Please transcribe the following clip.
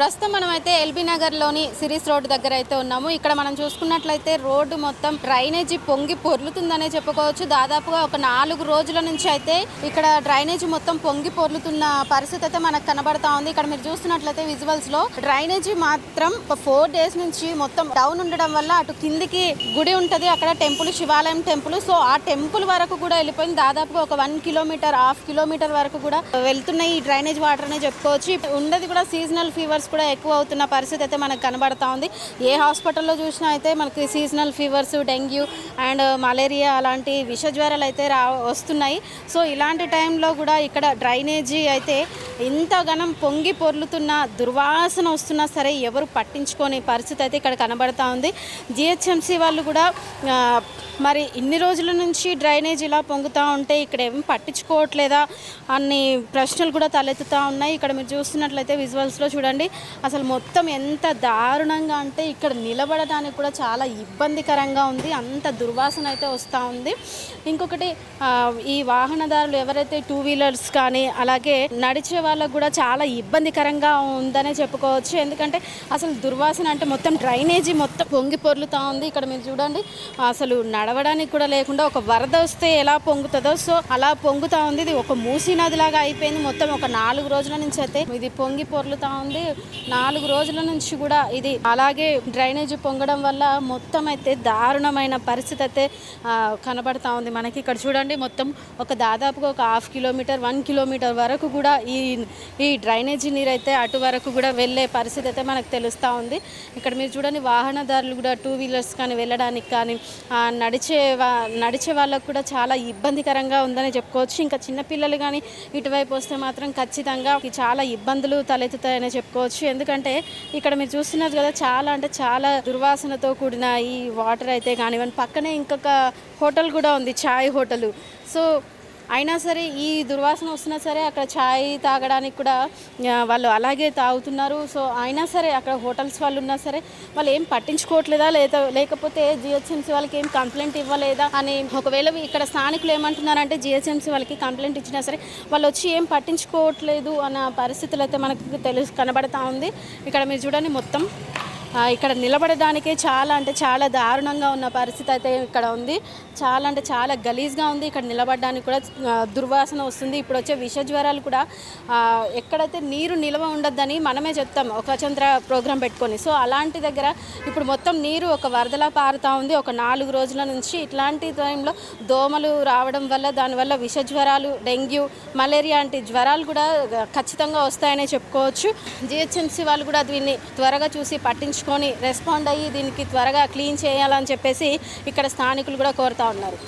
ప్రస్తుతం మనం అయితే ఎల్బీ నగర్లోని సిరీస్ రోడ్ దగ్గర అయితే ఉన్నాము. ఇక్కడ మనం చూసుకున్నట్లయితే రోడ్డు మొత్తం డ్రైనేజీ పొంగి పొర్లుతుందనే చెప్పుకోవచ్చు. దాదాపుగా ఒక నాలుగు రోజుల నుంచి అయితే ఇక్కడ డ్రైనేజీ మొత్తం పొంగి పొర్లుతున్న పరిస్థితి అయితే మనకు కనబడతా ఉంది. ఇక్కడ మీరు చూస్తున్నట్లయితే విజువల్స్లో డ్రైనేజీ మాత్రం ఒక ఫోర్ డేస్ నుంచి మొత్తం డౌన్ ఉండడం వల్ల అటు కిందికి గుడి ఉంటది. అక్కడ టెంపుల్ శివాలయం టెంపుల్. సో ఆ టెంపుల్ వరకు కూడా వెళ్ళిపోయింది. దాదాపుగా ఒక వన్ కిలోమీటర్ హాఫ్ కిలోమీటర్ వరకు కూడా వెళ్తున్నాయి ఈ డ్రైనేజ్ వాటర్ అనే చెప్పుకోవచ్చు. ఉండేది కూడా సీజనల్ ఫీవర్ కేసెస్ కూడా ఎక్కువ అవుతున్న పరిస్థితి అయితే మనకు కనబడతా ఉంది. ఏ హాస్పిటల్లో చూసినా అయితే మనకి seasonal fevers dengue and malaria అలాంటి విష జ్వరాలు అయితే రా వస్తున్నాయి. సో ఇలాంటి టైంలో కూడా ఇక్కడ డ్రైనేజీ అయితే ఇంతగానం పొంగి పొర్లుతున్న దుర్వాసన వస్తున్నా సరే ఎవరు పట్టించుకోని పరిస్థితి అయితే ఇక్కడ కనబడతా ఉంది. జిహెచ్ఎంసీ వాళ్ళు కూడా మరి ఇన్ని రోజుల నుంచి డ్రైనేజ్ ఇలా పొంగుతూ ఉంటే ఇక్కడ ఏం పట్టించుకోవట్లేదా అన్ని ప్రశ్నలు కూడా తలెత్తుతూ ఉన్నాయి. ఇక్కడ మీరు చూస్తున్నట్లయితే విజువల్స్లో చూడండి. అసలు మొత్తం ఎంత దారుణంగా అంటే ఇక్కడ నిలబడడానికి కూడా చాలా ఇబ్బందికరంగా ఉంది. అంత దుర్వాసన అయితే వస్తూ ఉంది. ఇంకొకటి ఈ వాహనదారులు ఎవరైతే టూ వీలర్స్ కానీ అలాగే నడిచే వాళ్ళకు కూడా చాలా ఇబ్బందికరంగా ఉందనే చెప్పుకోవచ్చు. ఎందుకంటే అసలు దుర్వాసన అంటే మొత్తం డ్రైనేజీ మొత్తం పొంగి పొర్లుతూ ఉంది. ఇక్కడ మీరు చూడండి అసలు నడవడానికి కూడా లేకుండా ఒక వరద వస్తే ఎలా పొంగుతుందో. సో అలా పొంగుతూ ఉంది. ఇది ఒక మూసీ నదిలాగా అయిపోయింది. మొత్తం ఒక నాలుగు రోజుల నుంచి అయితే ఇది పొంగి పొర్లుతూ ఉంది. నాలుగు రోజుల నుంచి కూడా ఇది అలాగే డ్రైనేజీ పొంగడం వల్ల మొత్తం అయితే దారుణమైన పరిస్థితి అయితే కనబడతా ఉంది. మనకి ఇక్కడ చూడండి మొత్తం ఒక దాదాపుగా ఒక హాఫ్ కిలోమీటర్ వన్ కిలోమీటర్ వరకు కూడా ఈ ఈ డ్రైనేజీ నీరు అయితే అటు వరకు కూడా వెళ్ళే పరిస్థితి అయితే మనకు తెలుస్తూ ఉంది. ఇక్కడ మీరు చూడండి వాహనదారులు కూడా టూ వీలర్స్ కానీ వెళ్ళడానికి కానీ నడిచే నడిచే వాళ్ళకు కూడా చాలా ఇబ్బందికరంగా ఉందని చెప్పుకోవచ్చు. ఇంకా చిన్నపిల్లలు కానీ ఇటువైపు వస్తే మాత్రం ఖచ్చితంగా చాలా ఇబ్బందులు తలెత్తుతాయని చెప్పుకోవచ్చు. ఎందుకంటే ఇక్కడ మీరు చూస్తున్నారు కదా చాలా అంటే చాలా దుర్వాసనతో కూడిన ఈ వాటర్ అయితే కానివ్వండి. పక్కనే ఇంకొక హోటల్ కూడా ఉంది చాయ్ హోటల్. సో అయినా సరే ఈ దుర్వాసన వస్తున్నా సరే అక్కడ ఛాయ్ తాగడానికి కూడా వాళ్ళు అలాగే తాగుతున్నారు. సో అయినా సరే అక్కడ హోటల్స్ వాళ్ళు ఉన్నా సరే వాళ్ళు ఏం పట్టించుకోవట్లేదా? లేదా లేకపోతే జిహెచ్ఎంసీ వాళ్ళకి ఏం కంప్లైంట్ ఇవ్వలేదా? అని ఒకవేళ ఇక్కడ స్థానికులు ఏమంటున్నారంటే జిహెచ్ఎంసీ వాళ్ళకి కంప్లైంట్ ఇచ్చినా సరే వాళ్ళు వచ్చి ఏం పట్టించుకోవట్లేదు అన్న పరిస్థితులు అయితే మనకు తెలుసు కనబడతా ఉంది. ఇక్కడ మీరు చూడండి మొత్తం. ఇక్కడ నిలబడడానికే చాలా అంటే చాలా దారుణంగా ఉన్న పరిస్థితి అయితే ఇక్కడ ఉంది. చాలా అంటే చాలా గలీజ్గా ఉంది. ఇక్కడ నిలబడడానికి కూడా దుర్వాసన వస్తుంది. ఇప్పుడు వచ్చే విష జ్వరాలు కూడా ఎక్కడైతే నీరు నిల్వ ఉండొద్దని మనమే చెప్తాం. ఒక చంద్ర ప్రోగ్రాం పెట్టుకొని. సో అలాంటి దగ్గర ఇప్పుడు మొత్తం నీరు ఒక వరదలా పారుతూ ఉంది. ఒక నాలుగు రోజుల నుంచి ఇట్లాంటి టైంలో దోమలు రావడం వల్ల దానివల్ల విష జ్వరాలు డెంగ్యూ మలేరియా వంటి జ్వరాలు కూడా ఖచ్చితంగా వస్తాయనే చెప్పుకోవచ్చు. జిహెచ్ఎంసీ వాళ్ళు కూడా దీన్ని త్వరగా చూసి పట్టించు పట్టించుకొని రెస్పాండ్ అయ్యి దీనికి త్వరగా క్లీన్ చేయాలని చెప్పేసి ఇక్కడ స్థానికులు కూడా కోరుతా ఉన్నారు.